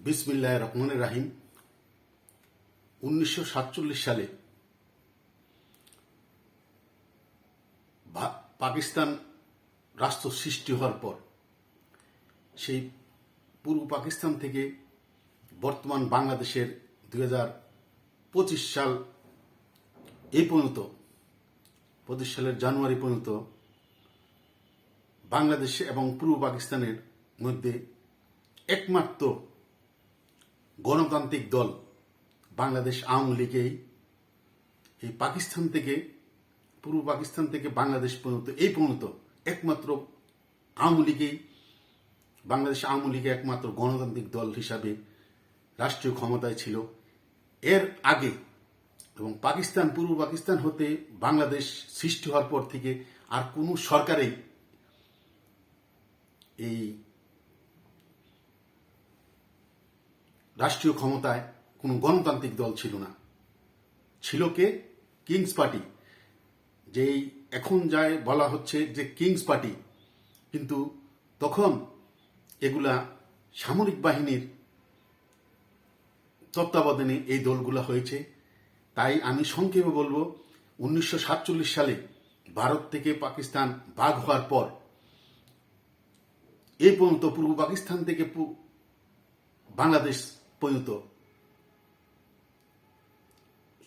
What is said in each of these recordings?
বিসমিল্লাহ রহমান রাহিম। উনিশশো সাতচল্লিশ সালে পাকিস্তান রাষ্ট্র সৃষ্টি হওয়ার পর সেই পূর্ব পাকিস্তান থেকে বর্তমান বাংলাদেশের দুই হাজার পঁচিশ সাল এই পর্যন্ত, পঁচিশ সালের জানুয়ারি পর্যন্ত বাংলাদেশ এবং পূর্ব পাকিস্তানের মধ্যে একমাত্র গণতান্ত্রিক দল বাংলাদেশ আওয়ামী লীগেই এই পাকিস্তান থেকে, পূর্ব পাকিস্তান থেকে বাংলাদেশ পর্যন্ত, এই পর্যন্ত একমাত্র আওয়ামী লীগেই, বাংলাদেশ আওয়ামী লীগে একমাত্র গণতান্ত্রিক দল হিসাবে রাষ্ট্রীয় ক্ষমতায় ছিল। এর আগে এবং পাকিস্তান, পূর্ব পাকিস্তান হতে বাংলাদেশ সৃষ্টি হওয়ার পর থেকে আর কোনো সরকারেই এই রাষ্ট্রীয় ক্ষমতায় কোনো গণতান্ত্রিক দল ছিল না। ছিল কে? Kings party. যেই এখন যায় বলা হচ্ছে যে কিংস পার্টি। কিন্তু তখন এগুলা সামরিক বাহিনীর তত্ত্বাবধানে এই দলগুলো হয়েছে। তাই আমি সংক্ষেপে বলব, উনিশশো সাতচল্লিশ সালে ভারত থেকে পাকিস্তান ভাগ হওয়ার পর এই পর্যন্ত পূর্ব পাকিস্তান থেকে বাংলাদেশ পর্যন্ত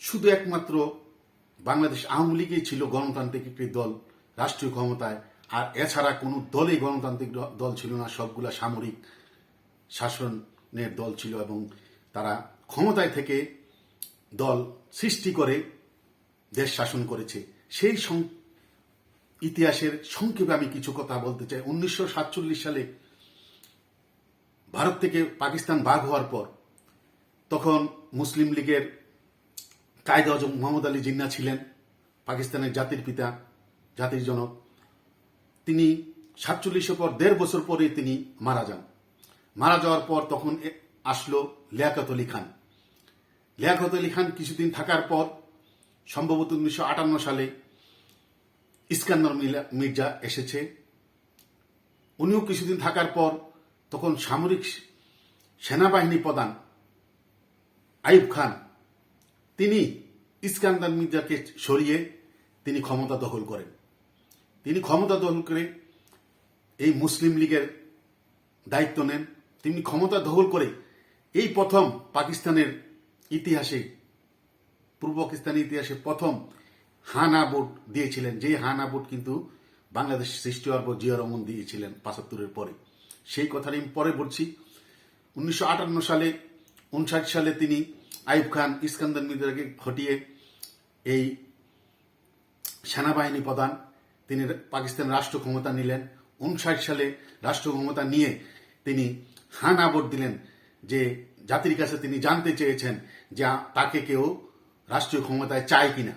শুধু একমাত্র বাংলাদেশ আওয়ামী লীগই ছিল গণতান্ত্রিক একটি দল রাষ্ট্রীয় ক্ষমতায়, আর এছাড়া কোনো দলেই গণতান্ত্রিক দল ছিল না, সবগুলা সামরিক শাসনের দল ছিল এবং তারা ক্ষমতায় থেকে দল সৃষ্টি করে দেশ শাসন করেছে। সেই ইতিহাসের সংক্ষেপে আমি কিছু কথা বলতে চাই। উনিশশো সাতচল্লিশ সালে ভারত থেকে পাকিস্তান ভাগ হওয়ার পর তখন মুসলিম লীগের কায়দে আজম মোহাম্মদ আলী জিন্না ছিলেন, পাকিস্তানের জাতির পিতা, জাতির জনক। তিনি সাতচল্লিশের পর দেড় বছর পরে তিনি মারা যান। মারা যাওয়ার পর তখন আসলো লিয়াকত আলী খান। লিয়াকত আলী খান কিছুদিন থাকার পর সম্ভবত উনিশশো আটান্ন সালে ইস্কান্দার মির্জা এসেছে। উনিও কিছুদিন থাকার পর তখন সামরিক সেনাবাহিনী প্রধান আইব খান, তিনি ইস্কান্দার মির্জাকে সরিয়ে তিনি ক্ষমতা দখল করেন। তিনি ক্ষমতা দখল করে এই মুসলিম লীগের দায়িত্ব নেন। তিনি ক্ষমতা দখল করে এই প্রথম পাকিস্তানের ইতিহাসে, পূর্ব পাকিস্তানের ইতিহাসে প্রথম হানা ভোট দিয়েছিলেন। যে হানা ভোট কিন্তু বাংলাদেশ সৃষ্টি হওয়ার পর জিয়া রহমান দিয়েছিলেন পাঁচাত্তরের পরে। সেই কথাটা আমি পরে বলছি। উনিশশো আটান্ন সালে উনষাট সালে তিনি আইব খান, ইস্কান্দার মির্জাকে হটিয়ে এই সেনাবাহিনী প্রধান, তিনি পাকিস্তান রাষ্ট্র ক্ষমতা নিলেন। উনষাট সালে রাষ্ট্র ক্ষমতা নিয়ে তিনি হানা ভোট দিলেন যে জাতির কাছে তিনি জানতে চেয়েছেন যে তাকে কেউ রাষ্ট্রীয় ক্ষমতায় চায় কিনা।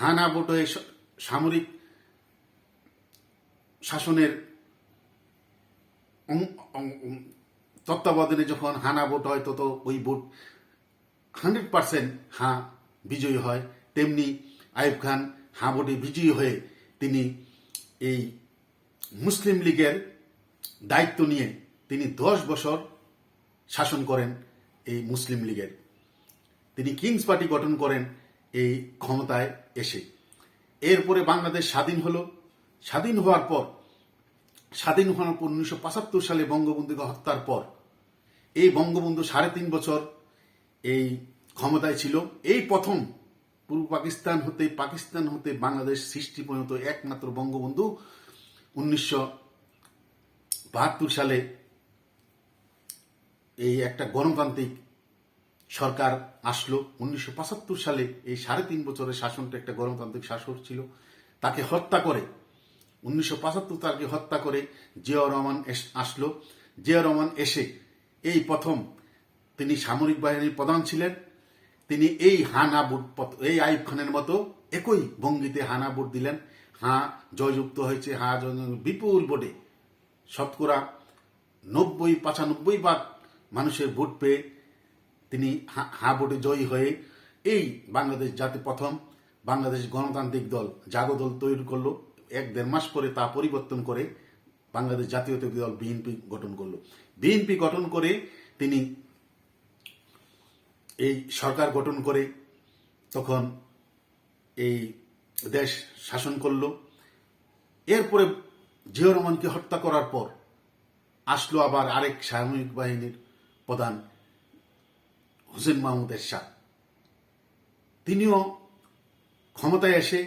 হানা ভোট হয়ে সামরিক শাসনের তত্ত্বাবধানে যখন হানা ভোট হয় তত ওই ভোট হান্ড্রেড পার্সেন্ট হাঁ বিজয়ী হয়। তেমনি আইব খান হাঁ ভোটে বিজয়ী হয়ে তিনি এই মুসলিম লীগের দায়িত্ব নিয়ে তিনি দশ বছর শাসন করেন এই মুসলিম লীগের। তিনি কিংস পার্টি গঠন করেন এই ক্ষমতায় এসে। এরপরে বাংলাদেশ স্বাধীন হলো। স্বাধীন হওয়ার পর স্বাধীন হওয়ার পর উনিশশো পঁচাত্তর সালে বঙ্গবন্ধুকে হত্যার পর এই বঙ্গবন্ধু সাড়ে তিন বছর এই ক্ষমতায় ছিল। এই প্রথম পূর্ব পাকিস্তান হতে পাকিস্তান হতে বাংলাদেশ সৃষ্টি পর্যন্ত একমাত্র বঙ্গবন্ধু উনিশশো বাহাত্তর সালে এই একটা গণতান্ত্রিক সরকার আসলো। উনিশশো পঁচাত্তর সালে এই সাড়ে তিন বছরের শাসনটা একটা গণতান্ত্রিক শাসক ছিল। তাকে হত্যা করে উনিশশো পঁচাত্তর তাকে হত্যা করে জিয়াউর রহমান আসলো। জিয়াউর রহমান এসে এই প্রথম তিনি সামরিক বাহিনীর প্রধান ছিলেন। তিনি এই হানা বুট এই আইব খানের মতো একই ভঙ্গিতে হানা বুট দিলেন। হাঁ, জয়যুক্ত হয়েছে, হা বিপুল ভোটে। শতকরা নব্বই, পঁচানব্বই ভাগ মানুষের ভোট পেয়ে তিনি হা- ভোটে জয়ী হয়ে এই বাংলাদেশ জাতি প্রথম বাংলাদেশ গণতান্ত্রিক দল, জাগো দল তৈরি করল। এক দেড় মাস পরে তা পরিবর্তন করে বাংলাদেশ জাতীয়তাবাদী দল বিএনপি গঠন করল। বিএনপি গঠন করে তিনি এই সরকার গঠন করে তখন এই দেশ শাসন করল। এরপরে জিয়াউর রহমানকে হত্যা করার পর আসলো আবার আরেক সামরিক বাহিনীর প্রধান হোসেন মাহমুদ এরশাদ। তিনিও ক্ষমতায় এসে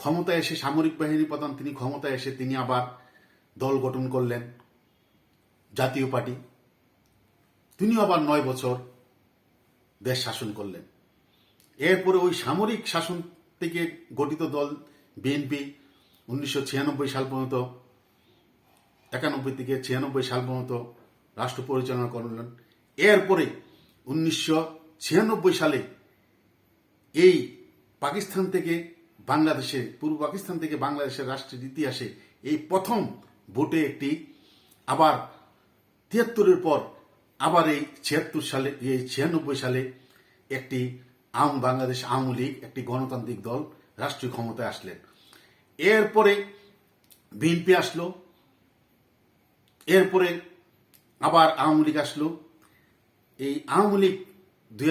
ক্ষমতায় এসে সামরিক বাহিনী প্রধান তিনি ক্ষমতায় এসে তিনি আবার দল গঠন করলেন, জাতীয় পার্টি। তিনি আবার নয় বছর দেশ শাসন করলেন। এরপরে ওই সামরিক শাসন থেকে গঠিত দল বিএনপি উনিশশো ছিয়ানব্বই সাল পর্যন্ত, একানব্বই থেকে ছিয়ানব্বই সাল পর্যন্ত রাষ্ট্র পরিচালনা করলেন। এরপরে উনিশশো ছিয়ানব্বই সালে এই পাকিস্তান থেকে বাংলাদেশে, পূর্ব পাকিস্তান থেকে বাংলাদেশের রাষ্ট্রের ইতিহাসে এই প্রথম ভোটে একটি, আবার তিয়াত্তরের পর আবার এই ছিয়াত্তর সালে, এই ছিয়ানব্বই সালে একটি আম, বাংলাদেশ আওয়ামী লীগ, একটি গণতান্ত্রিক দল রাষ্ট্রীয় ক্ষমতায় আসলেন। এরপরে বিএনপি আসলো, এরপরে আবার আওয়ামী লীগ আসলো। এই আওয়ামী লীগ দুই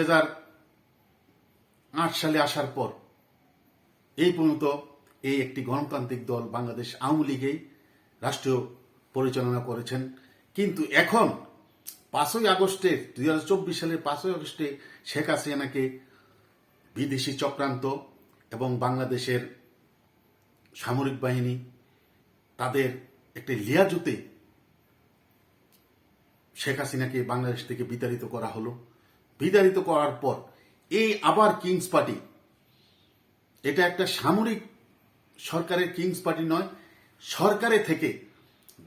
সালে আসার পর এই পর্যন্ত এই একটি গণতান্ত্রিক দল বাংলাদেশ আওয়ামী লীগেই রাষ্ট্রীয় পরিচালনা করেছেন। কিন্তু এখন পাঁচই আগস্টে, দুই হাজার চব্বিশ সালের পাঁচই আগস্টে শেখ হাসিনাকে বিদেশি চক্রান্ত এবং বাংলাদেশের সামরিক বাহিনী তাদের একটি লিয়াজুতে শেখ হাসিনাকে বাংলাদেশ থেকে বিতাড়িত করা হলো। বিতাড়িত করার পর এই আবার কিংস পার্টি এটা একটা সামরিক সরকারের কিংস পার্টি নয়, সরকারে থেকে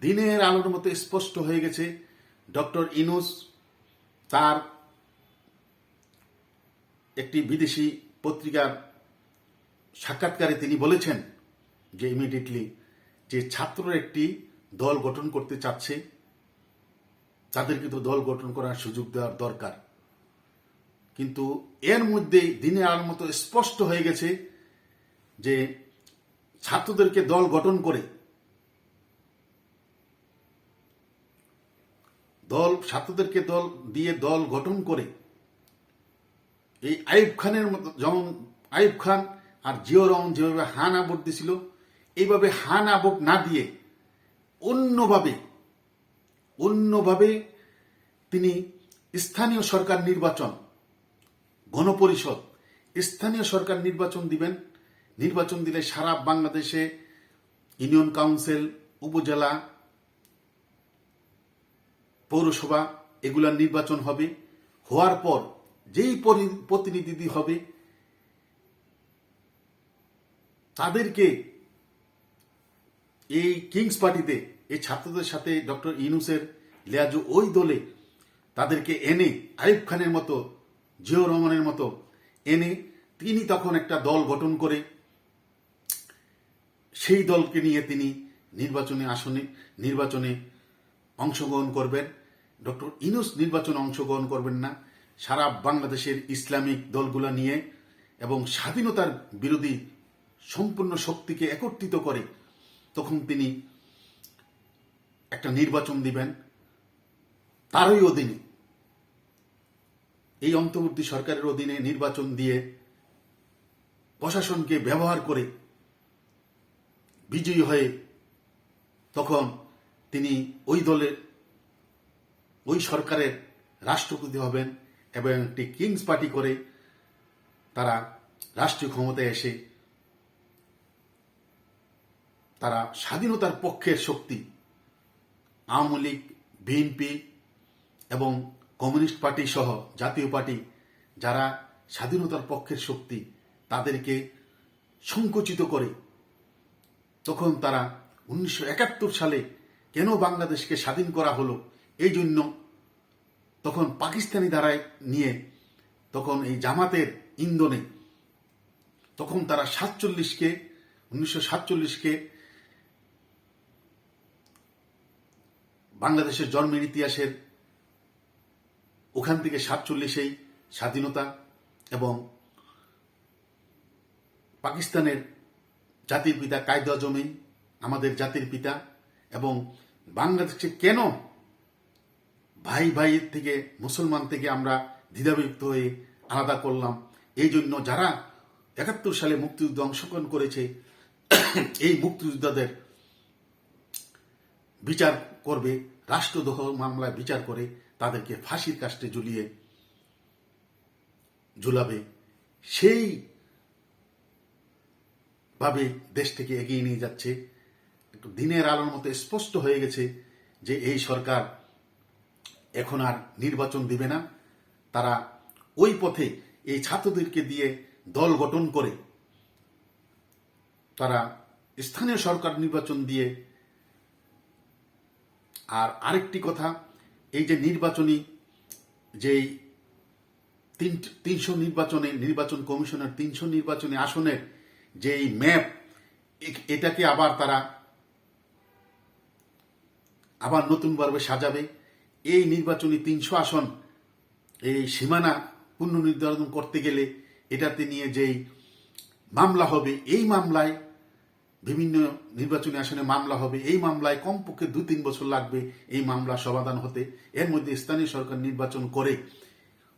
দিনের আলোর মতো স্পষ্ট হয়ে গেছে ডক্টর ইনুস, তার একটি বিদেশি পত্রিকার সাক্ষাৎকারে তিনি বলেছেন যে ইমিডিয়েটলি যে ছাত্র একটি দল গঠন করতে চাচ্ছে তাদের কিন্তু দল গঠন করার সুযোগ দেওয়ার দরকার। কিন্তু এর মধ্যে দিনে আলোর মতো স্পষ্ট হয়ে গেছে যে ছাত্রদেরকে দল গঠন করে দল, ছাত্রদেরকে দল দিয়ে দল গঠন করে এই আইব খানের মতো যেমন আইব খান আর জিও রহমান যেভাবে হান আবট দিছিল এইভাবে হান আবট না দিয়ে অন্যভাবে অন্যভাবে তিনি স্থানীয় সরকার নির্বাচন, গণপরিষদ, স্থানীয় সরকার নির্বাচন দিবেন। নির্বাচন দিলে সারা বাংলাদেশে ইউনিয়ন কাউন্সিল, উপজেলা, পৌরসভা এগুলার নির্বাচন হবে। হওয়ার পর যেই প্রতিনিধি হবে, তাদেরকে এই কিংস পার্টিতে, এই ছাত্রদের সাথে ডক্টর ইনুসের লেয়াজু ওই দলে তাদেরকে এনে আইব খানের মতো জিও রহমানের মতো এনে, তিনি তখন একটা দল গঠন করে সেই দলকে নিয়ে তিনি নির্বাচনে আসনে, নির্বাচনে অংশগ্রহণ করবেন। ডক্টর ইনুস নির্বাচনে অংশগ্রহণ করবেন না। সারা বাংলাদেশের ইসলামিক দলগুলো নিয়ে এবং স্বাধীনতার বিরোধী সম্পূর্ণ শক্তিকে একত্রিত করে তখন তিনি একটা নির্বাচন দিবেন। তারই অধীনে, এই অন্তর্বর্তী সরকারের অধীনে নির্বাচন দিয়ে প্রশাসনকে ব্যবহার করে বিজয়ী হয়ে তখন তিনি ওই দলের ওই সরকারের রাষ্ট্রপতি হবেন এবং একটি কিংস পার্টি করে তারা রাষ্ট্রীয় ক্ষমতায় এসে তারা স্বাধীনতার পক্ষের শক্তি, আওয়ামী লীগ, বিএনপি এবং কমিউনিস্ট পার্টি সহ জাতীয় পার্টি যারা স্বাধীনতার পক্ষের শক্তি, তাদেরকে সংকুচিত করে তখন তারা উনিশশো একাত্তর সালে কেন বাংলাদেশকে স্বাধীন করা হলো, এই জন্য তখন পাকিস্তানি দ্বারায় নিয়ে তখন এই জামাতের ইন্ধনে তখন তারা সাতচল্লিশকে, উনিশশো সাতচল্লিশকে বাংলাদেশের জন্মের ইতিহাসের ওখান থেকে সাতচল্লিশেই স্বাধীনতা এবং পাকিস্তানের জাতির পিতা কায়দা জমিন আমাদের জাতির পিতা, এবং বাংলাদেশে কেন ভাই ভাইয়ের থেকে, মুসলমান থেকে আমরা দ্বিধাবিভক্ত হয়ে আলাদা করলাম? এই জন্য যারা একাত্তর সালে মুক্তিযুদ্ধে অংশগ্রহণ করেছে, এই মুক্তিযোদ্ধাদের বিচার করবে, রাষ্ট্রদ্রোহ মামলায় বিচার করে তাদেরকে ফাঁসির কাস্টে ঝুলিয়ে ঝুলাবে। সেই ভাবে দেশ থেকে এগিয়ে নিয়ে যাচ্ছে। দিনের আলোর মতো স্পষ্ট হয়ে গেছে যে এই সরকার এখন আর নির্বাচন দিবে না। তারা ওই পথে এই ছাত্রদেরকে দিয়ে দল গঠন করে তারা স্থানীয় সরকার নির্বাচন দিয়ে। আর আরেকটি কথা, এই যে নির্বাচনী যেই তিন তিনশো নির্বাচনে নির্বাচন কমিশনের তিনশো নির্বাচনী আসনের যেই ম্যাপ এটাকে আবার তারা আবার নতুনভাবে সাজাবে। এই নির্বাচনী তিনশো আসন, এই সীমানা পুনর্নির্ধারণ করতে গেলে এটাতে নিয়ে যেই মামলা হবে, এই মামলায় বিভিন্ন নির্বাচনী আসনে মামলা হবে। এই মামলায় কমপক্ষে দু তিন বছর লাগবে এই মামলা সমাধান হতে। এর মধ্যে স্থানীয় সরকার নির্বাচন করে,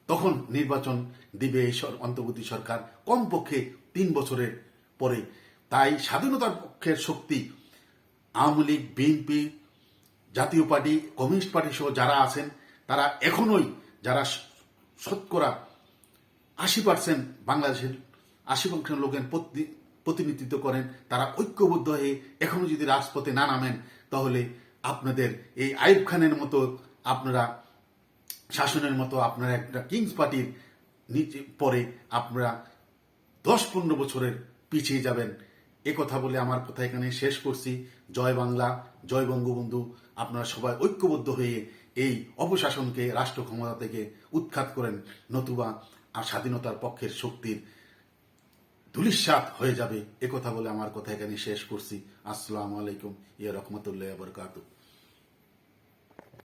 তখন নির্বাচন দিবে এই অন্তর্বর্তী সরকার। কমপক্ষে তিন বছরের পরে। তাই স্বাধীনতার পক্ষের শক্তি Awami League, BNP, Jatiya party, communist party সহ যারা আছেন, তারা এখনোই যারা শতকরা আশি পার্সেন্ট বাংলাদেশের আশি পার্সেন্ট লোকের প্রতি- প্রতিনিধিত্ব করেন, তারা ঐক্যবদ্ধ হয়ে এখনও যদি রাজপথে না নামেন, তাহলে আপনাদের এই আইব খানের মতো আপনারা, শাসনের মতো আপনারা একটা কিংস পার্টির নিচে পরে আপনারা দশ পনেরো বছরের পিছিয়ে যাবেন। এ কথা বলে আমার কথা এখানে শেষ করছি। জয় বাংলা, জয় বঙ্গবন্ধু। আপনারা সবাই ঐক্যবদ্ধ হয়ে এই অপশাসনকে, রাষ্ট্র ক্ষমতা থেকে উৎখাত করেন। নতুবা আর স্বাধীনতার পক্ষের শক্তির ধুলিস্বাত হয়ে যাবে। কথা বলে আমার কথা এখানে শেষ করছি। আসসালামু আলাইকুম। ইয়া রহমতুল্লাহ বরকাতু